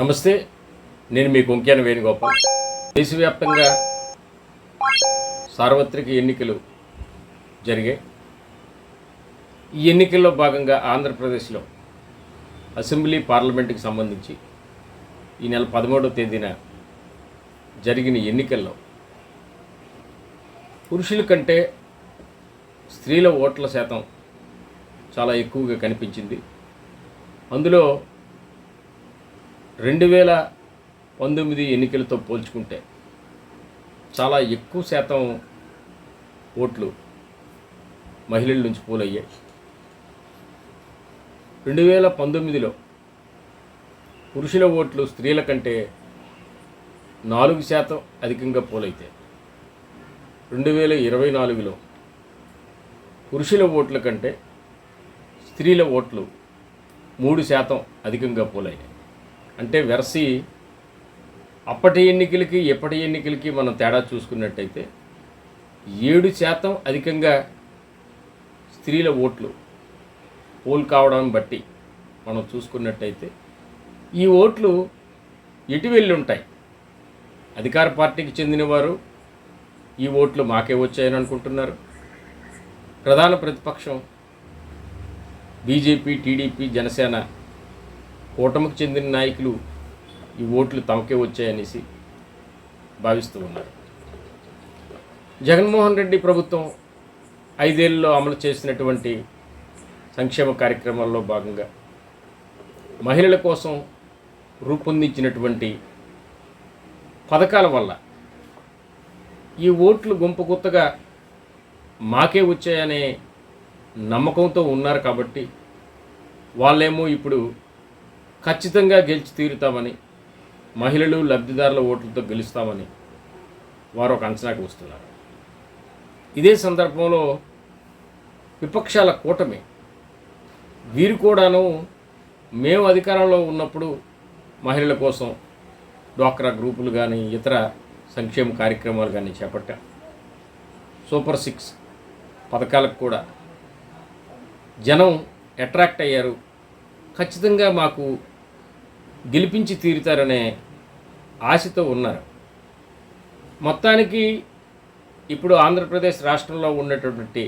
నమస్తే నేను మీ కుంకేన వేణుగోపాల్. దేశవ్యాప్తంగా సార్వత్రిక ఎన్నికలు జరిగాయి. ఈ ఎన్నికల్లో భాగంగా ఆంధ్రప్రదేశ్లో అసెంబ్లీ పార్లమెంటుకి సంబంధించి ఈ నెల పదమూడవ తేదీన జరిగిన ఎన్నికల్లో పురుషుల కంటే స్త్రీల ఓట్ల శాతం చాలా ఎక్కువగా కనిపించింది. అందులో రెండు వేల పంతొమ్మిది ఎన్నికలతో పోల్చుకుంటే చాలా ఎక్కువ శాతం ఓట్లు మహిళల నుంచి పోలయ్యాయి రెండు వేల పంతొమ్మిదిలో పురుషుల ఓట్లు స్త్రీల కంటే నాలుగు శాతం అధికంగా పోలైతే రెండు వేల ఇరవై నాలుగులో పురుషుల ఓట్ల కంటే స్త్రీల ఓట్లు మూడు శాతం అధికంగా పోలైనాయి అంటే వెరసి అప్పటి ఎన్నికలకి ఎప్పటి ఎన్నికలకి మనం తేడా చూసుకున్నట్టయితే ఏడు శాతం అధికంగా స్త్రీల ఓట్లు పోల్ కావడం బట్టి మనం చూసుకున్నట్టయితే ఈ ఓట్లు ఎటు వెళ్ళి ఉంటాయి అధికార పార్టీకి చెందినవారు ఈ ఓట్లు మాకే వచ్చాయని అనుకుంటున్నారు. ప్రధాన ప్రతిపక్షం బీజేపీ టీడీపీ జనసేన కూటమికి చెందిన నాయకులు ఈ ఓట్లు తమకే వచ్చాయనేసి భావిస్తూ ఉన్నారు. జగన్మోహన్ రెడ్డి ప్రభుత్వం ఐదేళ్ళలో అమలు చేసినటువంటి సంక్షేమ కార్యక్రమాల్లో భాగంగా మహిళల కోసం రూపొందించినటువంటి పథకాల వల్ల ఈ ఓట్లు గుంపు గుత్తగా మాకే వచ్చాయనే నమ్మకంతో ఉన్నారు కాబట్టి వాళ్ళేమో ఇప్పుడు ఖచ్చితంగా గెలిచి తీరుతామని మహిళలు లబ్ధిదారుల ఓట్లతో గెలుస్తామని వారు ఒక అంచనాకు వస్తున్నారు. ఇదే సందర్భంలో విపక్షాల కూటమి వీరు కూడాను మేము అధికారంలో ఉన్నప్పుడు మహిళల కోసం డ్వాక్రా గ్రూపులు కానీ ఇతర సంక్షేమ కార్యక్రమాలు కానీ చేపట్టాం. సూపర్ సిక్స్ పథకాలకు కూడా జనం అట్రాక్ట్ అయ్యారు. ఖచ్చితంగా మాకు గెలిపించి తీరుతారనే ఆశతో ఉన్నారు. మొత్తానికి ఇప్పుడు ఆంధ్రప్రదేశ్ రాష్ట్రంలో ఉన్నటువంటి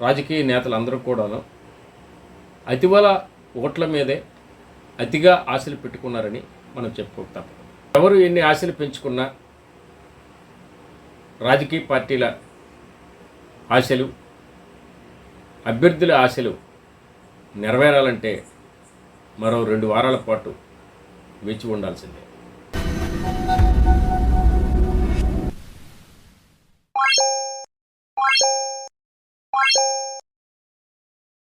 రాజకీయ నేతలందరూ కూడాను అతివల ఓట్ల మీదే అతిగా ఆశలు పెట్టుకున్నారని మనం చెప్పుకుంటాం ఎవరు ఎన్ని ఆశలు పెంచుకున్నా రాజకీయ పార్టీల ఆశలు అభ్యర్థుల ఆశలు నెరవేరాలంటే మరో రెండు వారాల పాటు వేచి ఉండాల్సిందే.